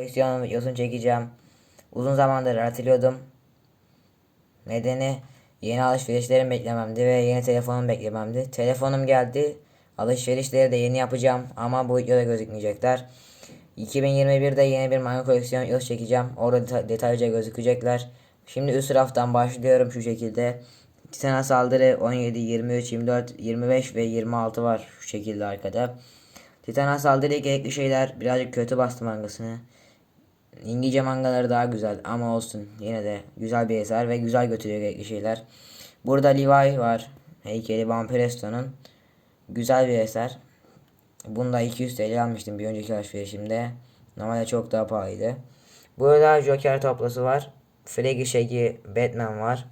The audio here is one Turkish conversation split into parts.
koleksiyon videosunu çekeceğim. Uzun zamandır erteliyordum. Nedeni yeni alışverişlerim beklememdi ve yeni telefonum beklememdi. Telefonum geldi. Alışverişleri de yeni yapacağım ama bu videoda gözükmeyecekler. 2021'de yeni bir manga koleksiyon videosu çekeceğim. Orada deta- detaylıca gözükecekler. Şimdi üst raftan başlıyorum şu şekilde. Titan'a saldırı 17, 23, 24, 25 ve 26 var şu şekilde arkada. Titan'a saldırıya gerekli şeyler birazcık kötü bastı mangasını. İngilizce mangaları daha güzel ama olsun yine de güzel bir eser ve güzel götürüyor gerekli şeyler. Burada Levi var. Heykeli Van Presto'nun. Güzel bir eser. Bunu da 200 TL almıştım bir önceki alışverişimde. Normalde çok daha pahalıydı. Burada Joker toplası var. Fregi Shaggy Batman var.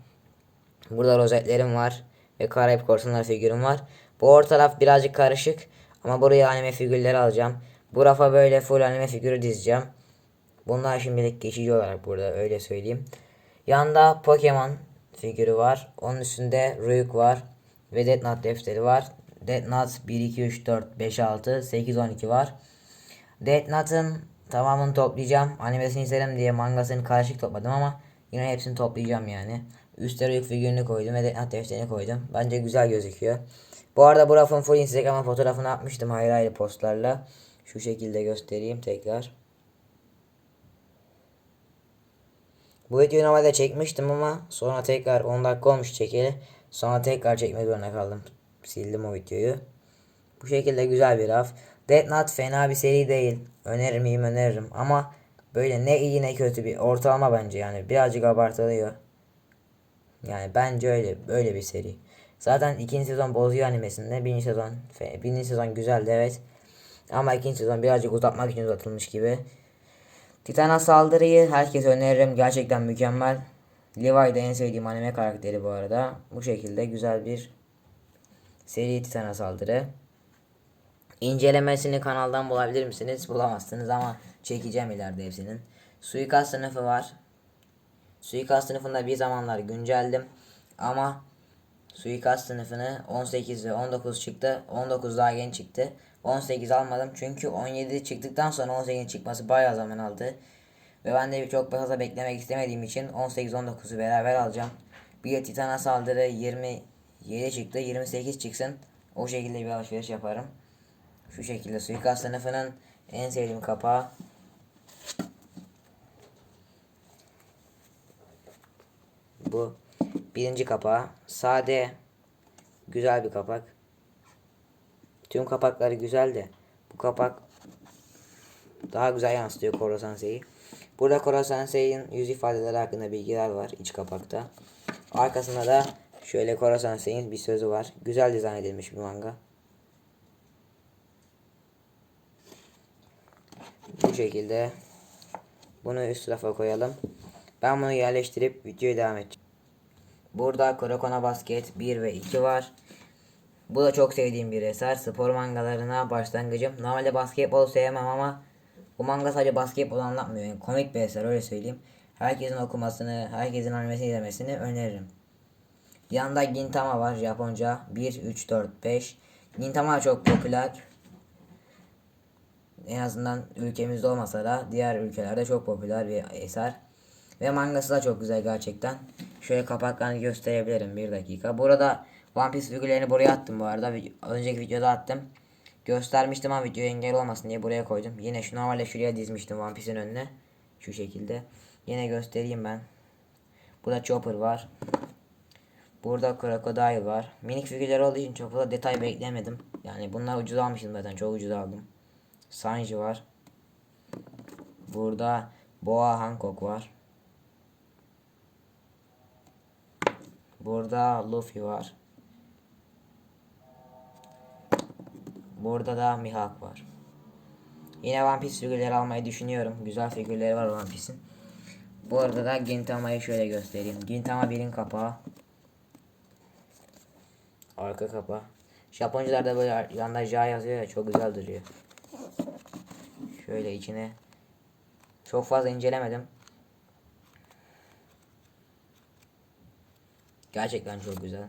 Burada rozetlerim var. Ve Karayip Korsanlar figürüm var. Bu orta taraf birazcık karışık. Ama buraya anime figürleri alacağım. Bu rafa böyle full anime figürü dizeceğim. Bunlar şimdilik geçici olarak burada öyle söyleyeyim. Yanda Pokemon figürü var. Onun üstünde Ryuk var. Ve Death Note defteri var. Death Note 1, 2, 3, 4, 5, 6, 8, 12 var. Death Note'ın tamamını toplayacağım. Animesini izlerim diye mangasını karışık topladım ama yine hepsini toplayacağım yani. Üstte Ryuk figürünü koydum ve Death Note defterini koydum. Bence güzel gözüküyor. Bu arada bu rafın full Instagram'a fotoğrafını atmıştım ayrı ayrı postlarla. Şu şekilde göstereyim tekrar. Bu videoyu normalde çekmiştim ama sonra tekrar 10 dakika olmuş çekeli. Sonra tekrar çekmek zorunda kaldım. Sildim o videoyu. Bu şekilde güzel bir raf. Death Note fena bir seri değil. Önerir miyim öneririm ama böyle ne iyi ne kötü bir ortalama bence yani birazcık abartılıyor. Yani bence öyle böyle bir seri. Zaten ikinci sezon bozuyor animesinde. Birinci sezon birinci sezon güzeldi evet. Ama ikinci sezon birazcık uzatmak için uzatılmış gibi. Titan'a saldırıyı herkes öneririm. Gerçekten mükemmel. Levi de en sevdiğim anime karakteri bu arada. Bu şekilde güzel bir seri Titan'a saldırı. İncelemesini kanaldan bulabilir misiniz? Bulamazsınız ama çekeceğim ileride hepsinin. Suikast sınıfı var. Suikast sınıfında bir zamanlar günceldim. Ama Suikast sınıfını 18 ve 19 çıktı. 19 daha yeni çıktı. 18 almadım çünkü 17 çıktıktan sonra 18'in çıkması bayağı zaman aldı. Ve ben de çok fazla beklemek istemediğim için 18-19'u beraber alacağım. Bir Titan'a saldırı 27 çıktı. 28 çıksın. O şekilde bir alışveriş yaparım. Şu şekilde suikast sınıfının en sevdiğim kapağı. Bu birinci kapağı. Sade güzel bir kapak. Tüm kapakları güzel de bu kapak daha güzel yansıtıyor Koro Sensei'yi. Burada Koro Sensei'nin yüz ifadeleri hakkında bilgiler var iç kapakta. Arkasında da şöyle Koro Sensei'nin bir sözü var. Güzel dizayn edilmiş bir manga. Bu şekilde bunu üst rafa koyalım. Ben bunu yerleştirip videoya devam edeceğim. Burada Kurokona Basket 1 ve 2 var. Bu da çok sevdiğim bir eser. Spor mangalarına başlangıcım. Normalde basketbol sevmem ama bu manga sadece basketbol anlatmıyor. Yani komik bir eser öyle söyleyeyim. Herkesin okumasını, herkesin animesini izlemesini öneririm. Yanında Gintama var Japonca. 1, 3, 4, 5. Gintama çok popüler. En azından ülkemizde olmasa da diğer ülkelerde çok popüler bir eser. Ve mangası da çok güzel gerçekten. Şöyle kapaklarını gösterebilirim bir dakika. Burada One Piece figürlerini buraya attım bu arada. Önceki videoda attım. Göstermiştim ama video engel olmasın diye buraya koydum. Yine şu normalde şuraya dizmiştim One Piece'in önüne. Şu şekilde. Yine göstereyim ben. Burada Chopper var. Burada Crocodile var. Minik figürler olduğu için çok fazla detay beklemedim. Yani bunlar ucuz almıştım zaten. Çok ucuz aldım. Sanji var. Burada Boa Hancock var. Burada Luffy var. Burada da Mihawk var. Yine One Piece figürleri almayı düşünüyorum. Güzel figürleri var One Piece'in. Bu arada da Gintama'yı şöyle göstereyim. Gintama birin kapağı. Arka kapağı. Japoncalarda böyle yanda Ja yazıyor ya çok güzel duruyor. Şöyle içine. Çok fazla incelemedim. Gerçekten çok güzel.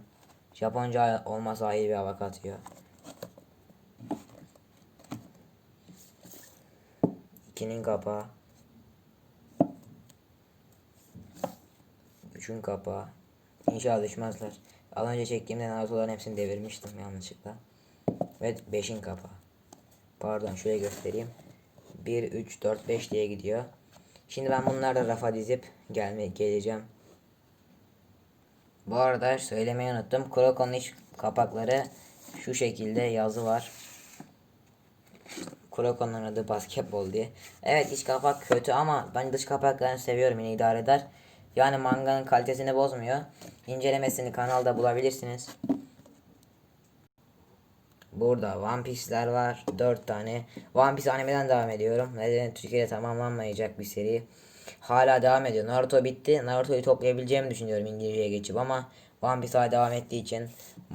Japonca olmasa ayrı bir hava katıyor. 2'nin kapağı. 3'ün kapağı. İnşallah düşmezler. Az önce çektiğimde Naruto'ların hepsini devirmiştim yanlışlıkla. Ve 5'in kapağı. Pardon şöyle göstereyim. 1, 3, 4, 5 diye gidiyor. Şimdi ben bunları da rafa dizip gelme, geleceğim. Bu arada söylemeyi unuttum. Krokon'un iç kapakları şu şekilde yazı var. Kroko'nun adı basketbol diye. Evet iç kapak kötü ama ben dış kapaklarını seviyorum yine idare eder. Yani manganın kalitesini bozmuyor. İncelemesini kanalda bulabilirsiniz. Burada One Piece'ler var. 4 tane. One Piece animeden devam ediyorum. Nedeni Türkiye'de tamamlanmayacak bir seri. Hala devam ediyor. Naruto bitti. Naruto'yu toplayabileceğimi düşünüyorum İngilizceye geçip ama One Piece hala devam ettiği için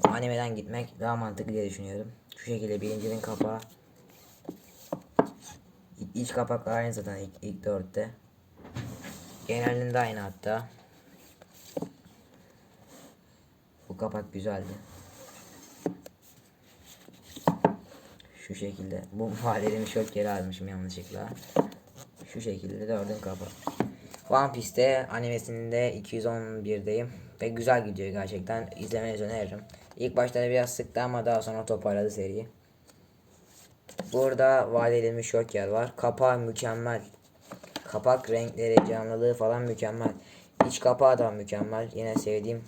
animeden gitmek daha mantıklı diye düşünüyorum. Şu şekilde birincinin kapağı. İç kapaklar aynı zaten ilk, ilk dörtte. Genelinde aynı hatta. Bu kapak güzeldi. Şu şekilde. Bu farelerimi çok yere almışım yanlışlıkla. Şu şekilde dördün kapağı. One Piece'te animesinde 211'deyim. Ve güzel gidiyor gerçekten. İzlemenizi öneririm. İlk başta biraz sıktı ama daha sonra toparladı seriyi. Burada vaat edilmiş çok yer var. Kapağı mükemmel. Kapak renkleri, canlılığı falan mükemmel. İç kapağı da mükemmel. Yine sevdiğim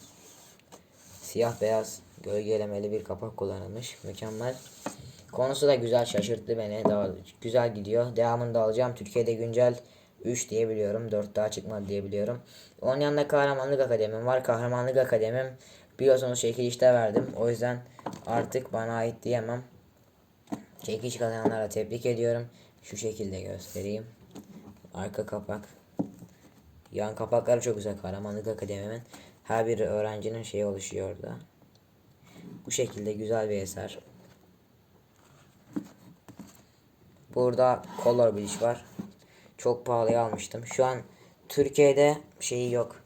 siyah beyaz gölgelemeli bir kapak kullanılmış. Mükemmel. Konusu da güzel şaşırttı beni. Daha güzel gidiyor. Devamını da alacağım. Türkiye'de güncel 3 diyebiliyorum. 4 daha çıkmadı diyebiliyorum. Onun yanında kahramanlık akademim var. Kahramanlık akademim biliyorsunuz çekilişte verdim. O yüzden artık bana ait diyemem. Çekiş kazananlara tebrik ediyorum. Şu şekilde göstereyim. Arka kapak. Yan kapakları çok güzel. Kahramanlık Akademi'nin her bir öğrencinin şeyi oluşuyor orada. Bu şekilde güzel bir eser. Burada Color Bleach var. Çok pahalıya almıştım. Şu an Türkiye'de şeyi yok.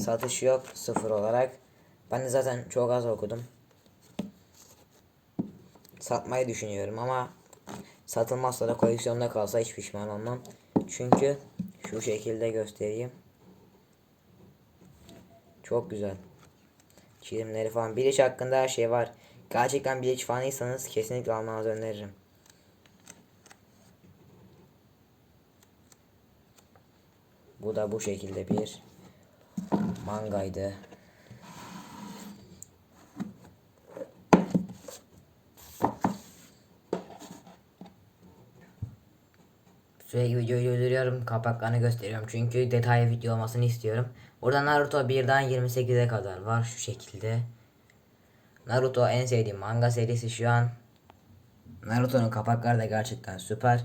Satış yok sıfır olarak. Ben de zaten çok az okudum. Satmayı düşünüyorum ama satılmazsa da koleksiyonda kalsa hiç pişman olmam. Çünkü şu şekilde göstereyim. Çok güzel. Çizimleri falan. Bilic hakkında her şey var. Gerçekten Bilic fanıysanız kesinlikle almanızı öneririm. Bu da bu şekilde bir mangaydı. Sürekli videoyu durduruyorum. Kapaklarını gösteriyorum. Çünkü detaylı video olmasını istiyorum. Burada Naruto 1'den 28'e kadar var şu şekilde. Naruto en sevdiğim manga serisi şu an. Naruto'nun kapakları da gerçekten süper.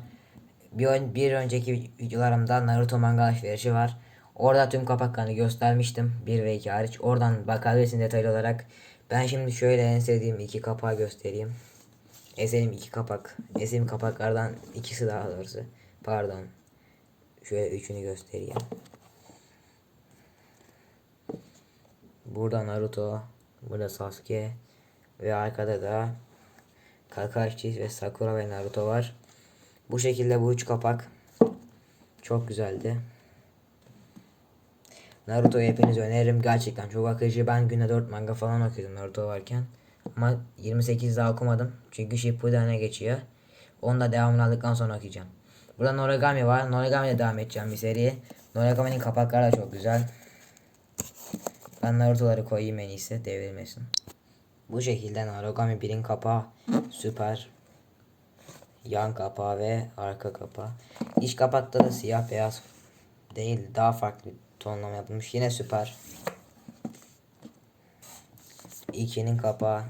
Bir, ön- bir önceki videolarımda Naruto manga alışverişi var. Orada tüm kapaklarını göstermiştim. 1 ve 2 hariç. Oradan bakabilirsin detaylı olarak. Ben şimdi şöyle en sevdiğim iki kapağı göstereyim. En sevdiğim iki kapak. En sevdiğim kapaklardan ikisi daha doğrusu. Pardon. Şöyle üçünü göstereyim. Burada Naruto, burada Sasuke ve arkada da Kakashi ve Sakura ve Naruto var. Bu şekilde bu üç kapak çok güzeldi. Naruto'yu hepiniz öneririm. Gerçekten çok akıcı. Ben günde 4 manga falan okuyordum Naruto varken. Ama 28 daha okumadım. Çünkü Shippuden'e geçiyor. Onu da devamını aldıktan sonra okuyacağım. Burada Noragami var. Noragami ile devam edeceğim bir seriye. Noragami'nin kapakları da çok güzel. Ben Naruto'ları koyayım en iyisi devrilmesin. Bu şekilde Narogami 1'in kapağı süper. Yan kapağı ve arka kapağı. İç kapakta da siyah beyaz değil daha farklı tonlama yapılmış. Yine süper. 2'nin kapağı.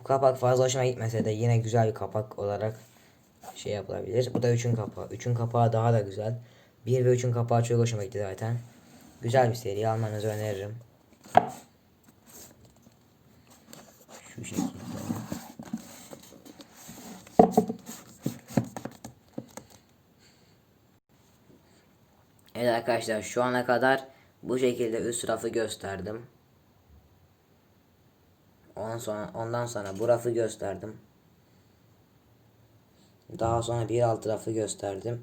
Bu kapak fazla hoşuma gitmese de yine güzel bir kapak olarak şey yapılabilir. Bu da 3'ün kapağı. 3'ün kapağı daha da güzel. 1 ve 3'ün kapağı çok hoşuma gitti zaten. Güzel bir seri almanızı öneririm. Şu şekilde. Evet arkadaşlar şu ana kadar bu şekilde üst rafı gösterdim. Ondan sonra, ondan sonra bu rafı gösterdim. Daha sonra bir alt rafı gösterdim.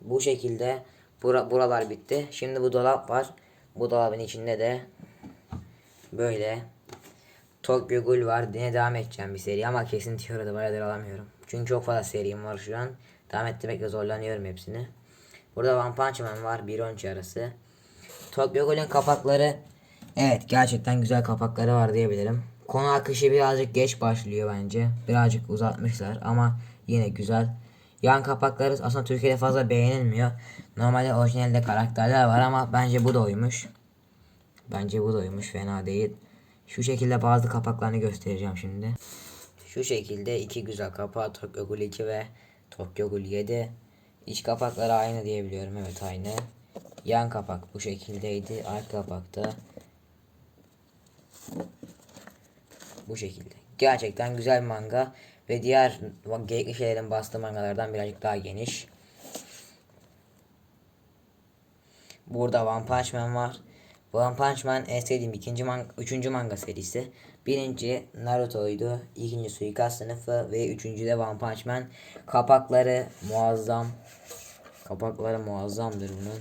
Bu şekilde bura, buralar bitti. Şimdi bu dolap var. Bu dolabın içinde de böyle Tokyo Ghoul var. Yine devam edeceğim bir seri ama kesin tiyoda bayağıdır alamıyorum. Çünkü çok fazla serim var şu an. Devam ettirmekle zorlanıyorum hepsini. Burada One Punch Man var 1-13 arası. Tokyo Ghoul'ün kapakları evet gerçekten güzel kapakları var diyebilirim. Konu akışı birazcık geç başlıyor bence. Birazcık uzatmışlar ama yine güzel. Yan kapakları aslında Türkiye'de fazla beğenilmiyor. Normalde orijinalde karakterler var ama bence bu da uymuş. Bence bu da uymuş fena değil. Şu şekilde bazı kapaklarını göstereceğim şimdi. Şu şekilde iki güzel kapağı Tokyo Ghoul 2 ve Tokyo Ghoul 7. İç kapakları aynı diyebiliyorum evet aynı. Yan kapak bu şekildeydi. Arka kapakta bu şekilde. Gerçekten güzel manga ve diğer gerekli şeylerin bastığı mangalardan birazcık daha geniş. Burada One Punch Man var. One Punch Man en sevdiğim ikinci manga, üçüncü manga serisi. Birinci Naruto'ydu. ikinci Suikast sınıfı ve üçüncü de One Punch Man. Kapakları muazzam. Kapakları muazzamdır bunun.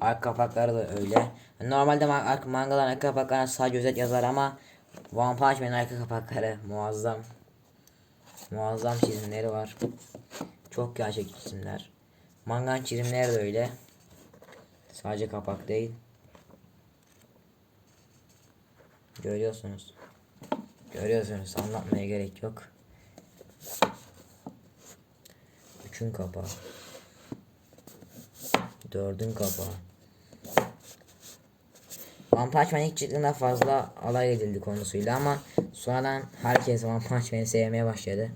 Arka kapakları da öyle. Normalde ma arka mangaların arka kapaklarına sadece özet yazar ama One Punch Man'in arka kapakları muazzam. Muazzam çizimleri var. Çok gerçek çizimler. Mangan çizimleri de öyle. Sadece kapak değil. Görüyorsunuz. Görüyorsunuz. Anlatmaya gerek yok. Üçün kapağı. Dördün kapağı. One Punch Man ilk çıktığında fazla alay edildi konusuyla ama sonradan herkes One Punch Man'i sevmeye başladı.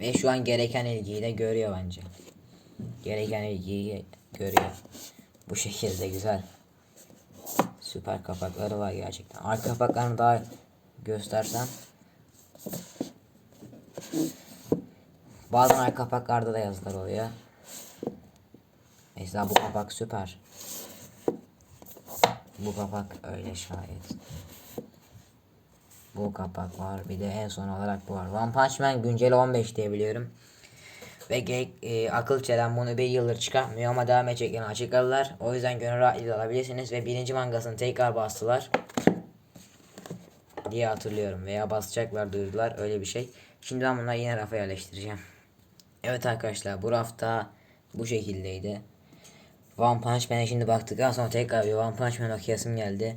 Ve şu an gereken ilgiyi de görüyor bence. Gereken ilgiyi görüyor. Bu şekilde güzel. Süper kapakları var gerçekten. Arka kapaklarını daha göstersem. Bazen arka kapaklarda da yazılar oluyor. Mesela bu kapak süper. Bu kapak öyle şayet. Bu kapak var. Bir de en son olarak bu var. One Punch Man günceli 15 diye biliyorum. Ve ge- e, akıl çelen bunu bir yıldır çıkartmıyor ama devam edeceklerini açıkladılar. O yüzden gönül rahatlığıyla alabilirsiniz ve birinci mangasını tekrar bastılar. Diye hatırlıyorum veya basacaklar duyurdular öyle bir şey. Şimdi ben bunları yine rafa yerleştireceğim. Evet arkadaşlar bu rafta bu şekildeydi. One Punch Man'e şimdi baktıktan sonra tekrar bir One Punch Man okuyasım geldi.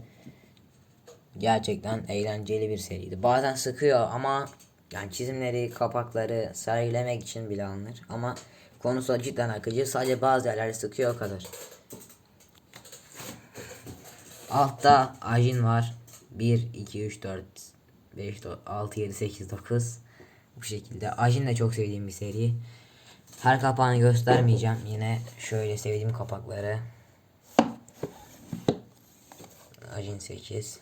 Gerçekten eğlenceli bir seriydi. Bazen sıkıyor ama yani çizimleri, kapakları sergilemek için bile alınır. Ama konusu cidden akıcı. Sadece bazı yerleri sıkıyor o kadar. Altta Ajin var. 1, 2, 3, 4, 5, 6, 7, 8, 9. Bu şekilde. Ajin de çok sevdiğim bir seri. Her kapağını göstermeyeceğim. Yine şöyle sevdiğim kapakları. Ajin 8.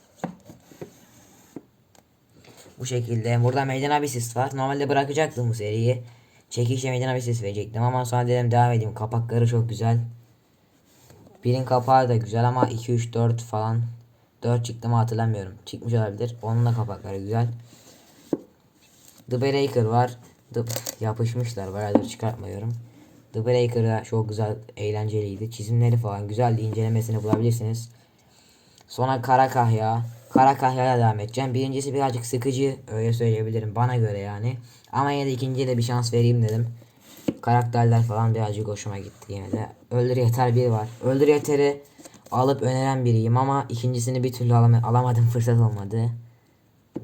Bu şekilde. Burada Meydan Abisis var. Normalde bırakacaktım bu seriyi. Çekişe Meydan Abisis verecektim ama sonra dedim devam edeyim. Kapakları çok güzel. Birin kapağı da güzel ama 2 3 4 falan 4 çıktı mı hatırlamıyorum. Çıkmış olabilir. Onun da kapakları güzel. The Breaker var. Yapışmışlar. Bayağıdır çıkartmıyorum. The Breaker da çok güzel, eğlenceliydi. Çizimleri falan güzeldi. incelemesini bulabilirsiniz. Sonra Kara Kahya. Kara Kahya'ya devam edeceğim. Birincisi birazcık sıkıcı. Öyle söyleyebilirim. Bana göre yani. Ama yine de ikinciye de bir şans vereyim dedim. Karakterler falan birazcık hoşuma gitti yine de. Öldür Yeter bir var. Öldür Yeter'i alıp öneren biriyim ama ikincisini bir türlü alam alamadım. Fırsat olmadı.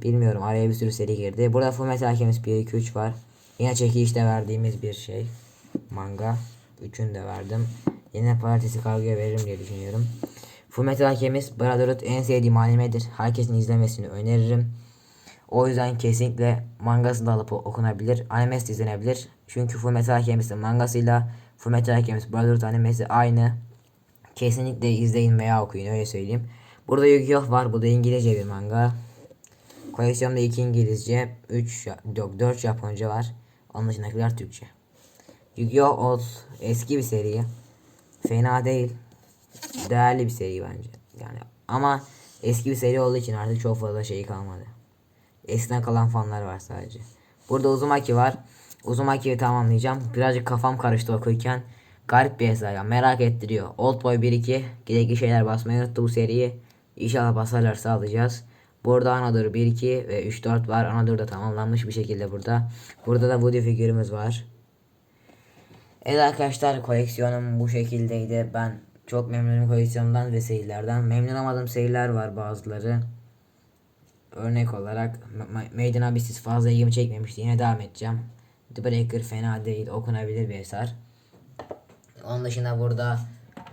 Bilmiyorum araya bir sürü seri girdi. Burada Full Metal Alchemist 1, 2, 3 var. Yine çekilişte verdiğimiz bir şey. Manga. Üçünü de verdim. Yine Paratesi Kargo'ya veririm diye düşünüyorum. Fullmetal Alchemist Brotherhood en sevdiğim animedir. Herkesin izlemesini öneririm. O yüzden kesinlikle mangası da alıp okunabilir. Animesi de izlenebilir. Çünkü Fullmetal Alchemist'in mangasıyla Fullmetal Alchemist Brotherhood animesi aynı. Kesinlikle izleyin veya okuyun öyle söyleyeyim. Burada Yu-Gi-Oh var. Bu da İngilizce bir manga. Koleksiyonda 2 İngilizce, 3 yok 4 Japonca var. Dışındakiler Türkçe. Yu-Gi-Oh old eski bir seri. Fena değil. Değerli bir seri bence. Yani ama eski bir seri olduğu için artık çok fazla şey kalmadı. Eskiden kalan fanlar var sadece. Burada Uzumaki var. Uzumaki'yi tamamlayacağım. Birazcık kafam karıştı okurken. Garip bir eser ya merak ettiriyor. Oldboy 1-2 gerekli şeyler basmayı unuttu bu seriyi. İnşallah basarlarsa alacağız. Burada Anadur 1-2 ve 3-4 var. Anadur da tamamlanmış bir şekilde burada. Burada da Woody figürümüz var. Evet arkadaşlar koleksiyonum bu şekildeydi. Ben çok memnunum koleksiyonumdan ve serilerden. Memnun olmadığım seriler var bazıları. Örnek olarak in Abyss'is fazla ilgimi çekmemişti. Yine devam edeceğim. The Breaker fena değil. Okunabilir bir eser. Onun dışında burada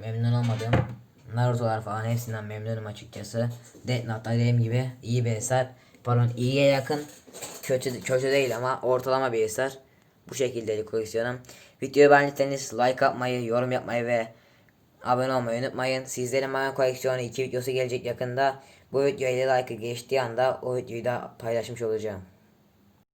memnun olmadığım Naruto'lar falan hepsinden memnunum açıkçası. Death Note'da dediğim gibi iyi bir eser. Pardon iyiye yakın. Kötü kötü değil ama ortalama bir eser. Bu şekildeydi koleksiyonum. Videoyu beğendiyseniz like atmayı, yorum yapmayı ve abone olmayı unutmayın. Sizlerin bana koleksiyonu 2 videosu gelecek yakında. Bu videoya 50 like geçtiği anda o videoyu da paylaşmış olacağım.